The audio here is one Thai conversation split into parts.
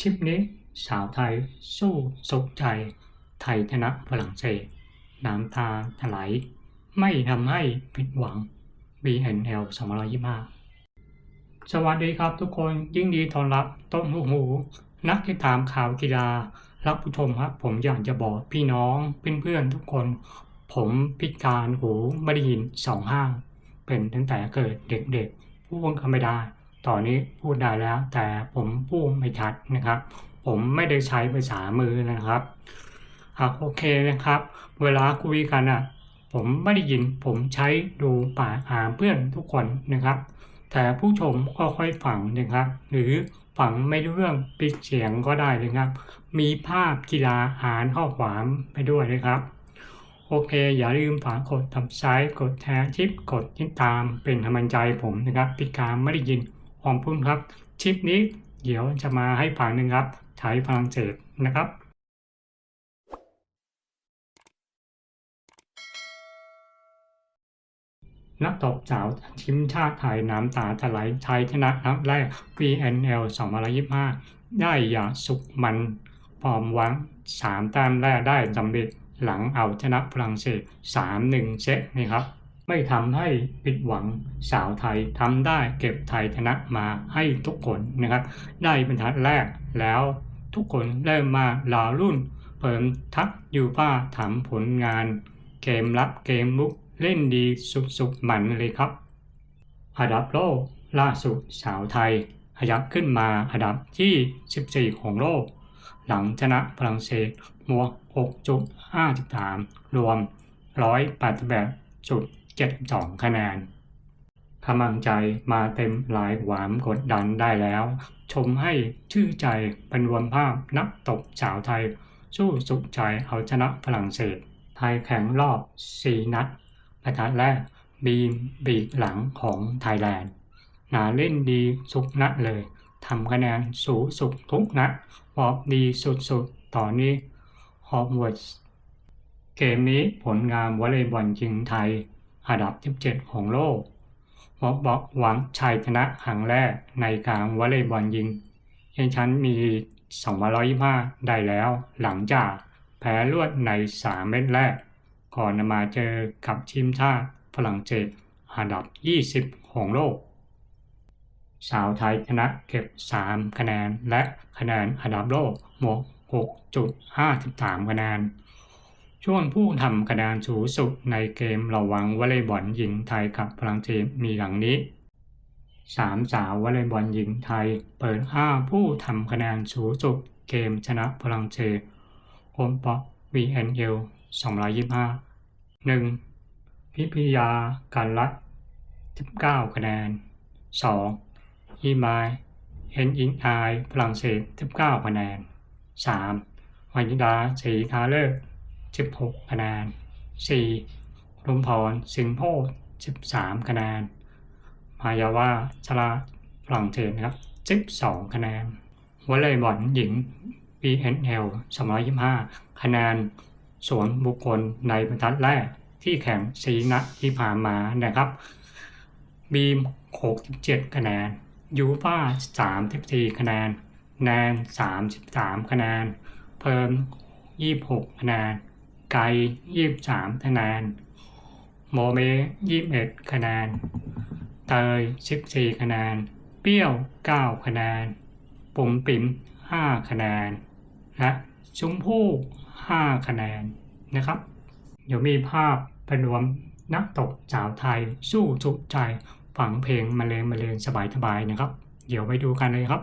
ทริปนี้สาวไทยสู้สุขใจ ไทยชนะฝรั่งเศส น้ำตาถลายไม่ทำให้ผิดหวัง BNL 225 สวัสดีครับทุกคนยิ่งดีต้อนรับต้นหูหมู นักที่ตามข่าวกีฬารับผู้ชมครับ ผมอยากจะบอกพี่น้องเพื่อนๆทุกคน ผมพิการหูไม่ได้ยินสองห้าง เป็นตั้งแต่เกิดเด็กๆพูดก็ไม่ได้ ตอนนี้พูดได้แล้ว แต่ผมพูดไม่ชัดนะครับ ผมไม่ได้ใช้ภาษามือนะครับอะโอเคนะครับ เวลาคุยกันอะ ผมไม่ได้ยินผมใช้ดูปากอ่านเพื่อนทุกคนนะครับ แต่ผู้ชมก็ค่อยฟังนะครับ หรือฟังไม่รู้เรื่องปิดเสียงก็ได้นะครับ มีภาพกีฬาอ่านข้อความไปด้วยนะครับโอเค อย่าลืมฝากกดทำซ้ายกดแชร์ชิป กดติดตามเป็นกำลังใจผมนะครับพิดการไม่ได้ยิน ขอบคุณครับ ชิปนี้เดี๋ยวจะมาให้ฟังหนึ่งครับใช้ฝรั่งเศสนะครับนักตบสาวทีมชาติไทยน้ำตาถลายชัยชนะนัดแรก VNL 2025 ได้อย่างสุขมันพร้อมวัง3แต้มแรกได้สำเร็จหลังเอาชนะฝรั่งเศส3-1 เซตนะครับ ไม่ทำให้ผิดหวังสาวไทยทำได้เก็บไทยชนะมาให้ทุกคนนะครับ ได้บรรทัดแรกแล้วทุกคนเริ่มมาลารุ่นเปิมทักยูฟ่าถามผลงาน เกมรับเกมลุกเล่นดีสุดๆหมันเลยครับอันดับโลกล่าสุดสาวไทยขยับขึ้นมาอันดับที่ 14 ของโลก หลังชนะฝรั่งเศสมัว6.53 รวม 72 คะแนนกำลังใจมาเต็มหลายหวามกดดันได้แล้ว ชมให้ชื่อใจเป็นรวมภาพนักตบสาวไทย สู้สุดใจเอาชนะฝรั่งเศส ไทยแข่งรอบ 4 นัดประทัดแรกบีมบีกหลังของไทยแลนด์นาเล่นดีสุกนัดเลยทำคะแนนสูสุดทุกนัดวอบดีสุดๆตอนนี้ฮอปวอตส์เกมนี้ผลงานวอลเลย์บอลหญิงไทย อันดับ 17 ของโลกวอบบอกหวังชัยชนะครั้งแรกในการวอลเลย์บอลหญิงเช่นชั้นมี225ได้แล้วหลังจากแพ้รวดใน 3 เม็ดแรก ก่อนมาเจอกับทีมชาติฝรั่งเศสอันดับ 20 ของโลก สาวไทยชนะเก็บ 3 คะแนนและคะแนนอันดับโลกหมก6.53 คะแนน ช่วงผู้ทำคะแนนสูสุดในเกมระหวังวอลเลย์บอลหญิงไทยกับฝรั่งเศสมีหลังนี้สามสาววอลเลย์บอลหญิงไทย เปิดห้าผู้ทำคะแนนสูงสุดเกมชนะฝรั่งเศสโอมปอก VNL 225 1. พิพิยาการรัต19คะแนน 2. อีมายเอ็นอิงไอฝรั่งเศส19คะแนน 3. วันิดาสีคาเลอร์ 16 คะแนน 4. รุมพรสิงห์โพธิ์13 คะแนน มายาวาชลาฝรั่งเศสนะครับ 12 คะแนนวอลเลย์บอลหญิง BNL 225 คะแนนสวนบุคคลในบรรทัดแรกที่แข่งสีนัดที่ผ่านมานะครับ บีม 67 คะแนน ยูฟ่า34 คะแนน แนน 33 คะแนน เพิ่ม 26 คะแนน ไก23คะแนน โมเม21คะแนน เตย14คะแนน เปรี้ยว9คะแนน ปุ่มปิ๋ม5คะแนน และชมพู่5คะแนนนะครับ เดี๋ยวมีภาพประนวมนักตกสาวไทยสู้จุใจฝังเพลงมาเลงมาเลงสบายสบายนะครับ เดี๋ยวไปดูกันเลยครับ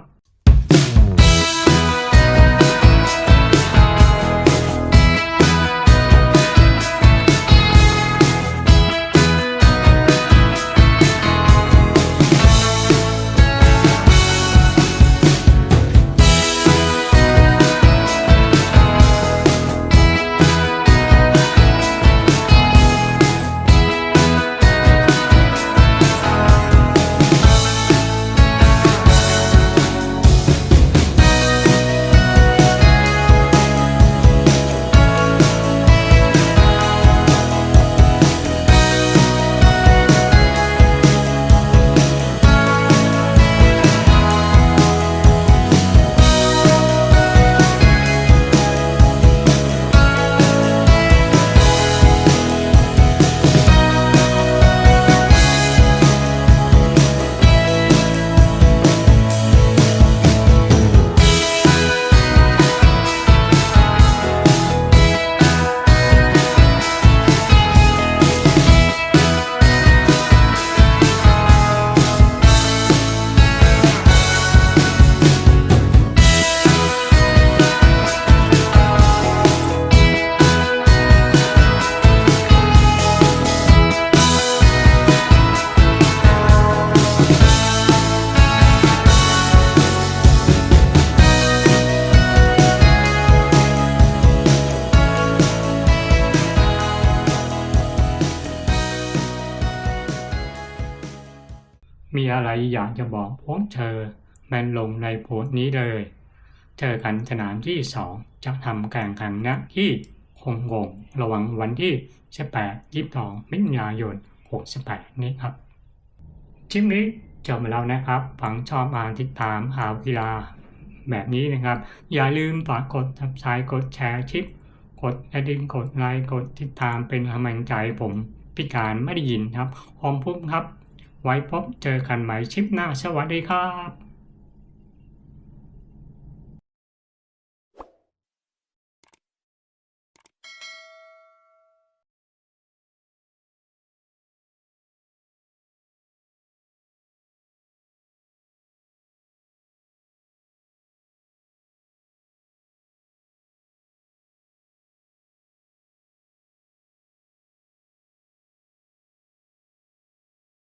มีอะไรอยากจะบอกพวกเธอแมนลงในโพสต์นี้เลย เจอกันสนามที่ 2 จะทำแข่งขันนะที่คงกงระหวังวันที่ 18 22มิถุนายน 68 นี้ครับคลิปนี้จบไปแล้วนะครับ ฝังชอบอ่านติดตามข่าวกีฬาแบบนี้นะครับ อย่าลืมฝากกด subscribe กดแชร์คลิป กดกระดิ่งกดไลค์กดติดตามเป็นกำลังใจผมพิการไม่ได้ยินครับ ขอบคุณครับ ไว้พบเจอกันใหม่ชิปหน้าสวัสดีครับ